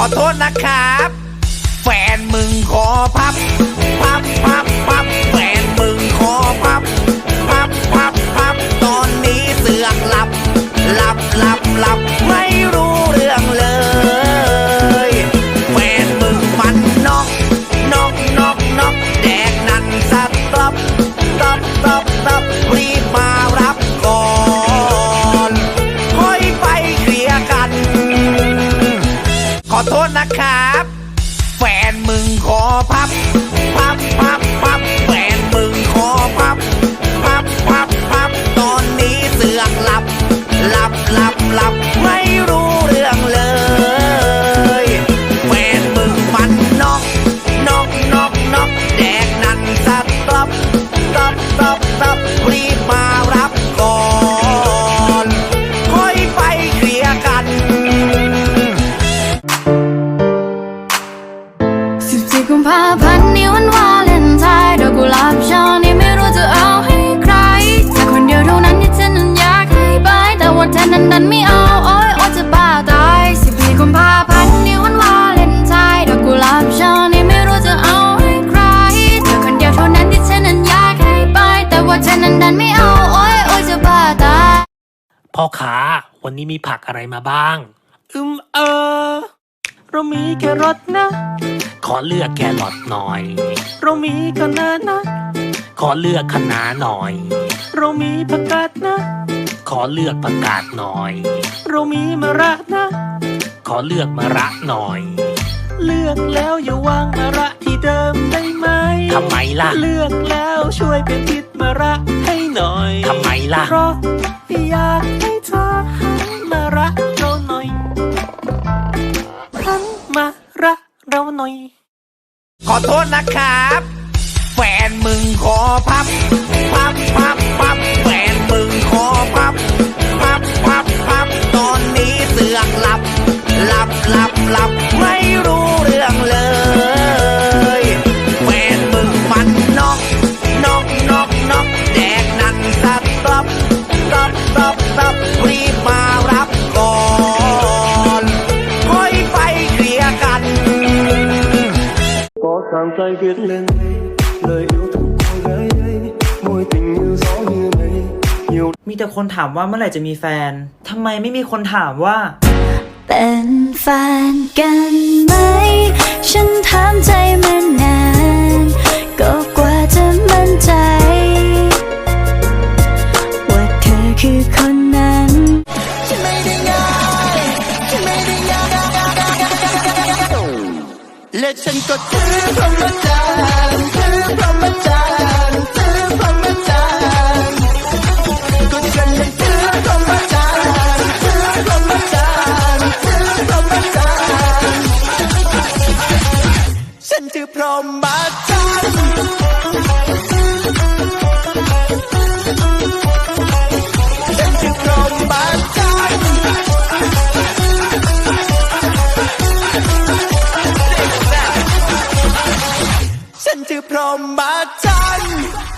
ขอโทษนะครับ แฟนมึงขอพับ พับพับ ขอ กุมภาพันธ์นี่วันวาเลนไทน์ดอกกุหลาบช่อนี้ไม่รู้จะเอาให้ใครแต่คนเดียวเท่านั้นที่ฉันนั้นอยากให้ไปแต่ว่าเธอนั้นดันไม่เอาโอ้ยโอ้ยจะบ้าตายสิบสี่กุมภาพันธ์นี่วันวาเลนไทน์ดอกกุหลาบช่อนี้ไม่รู้จะเอาให้ใครแต่คนเดียวเท่านั้นที่ฉันนั้นอยากให้ไปแต่ว่าเธอนั้นดันไม่เอาโอ้ยโอ้ยจะบ้าตายพ่อค้าวันนี้มีผักอะไรมาบ้าง อืมเออเรามีแครอทนะ ขอเลือกแครอทหน่อย เรามีคะน้านะ ขอเลือกคะน้าหน่อย เรามีผักกาดนะ ขอเลือกผักกาดหน่อย เรามีมะระนะ ขอเลือกมะระหน่อย เลือกแล้วอย่าวางมะระที่เดิมได้ไหมทำไมล่ะ เลือกแล้วช่วยเป็นทิศมะระให้หน่อยทำไมล่ะ เพราะอยากให้เธอหั ขอโทษนะครับ แฟนมึงขอพับ พับพับ có càng tay viết lên đây lời yêu thương cô gái ấy môi tình như gió như mây nhiều มีแต่คนถามว่าเมื่อไหร่จะมีแฟน ทำไมไม่มีคนถามว่า เป็นแฟนกันไหม ฉันถามใจมาน และฉันก็ถือพรหมจรรย์ถือพรหมจรรย์ถือพรหมจรรย์ก็ฉันเลยถือพรหมจรรย์ถือพรหมจรรย์ถือพรหมจรรย์ฉันถือพรหมจรรย์ พร้อมจันทร์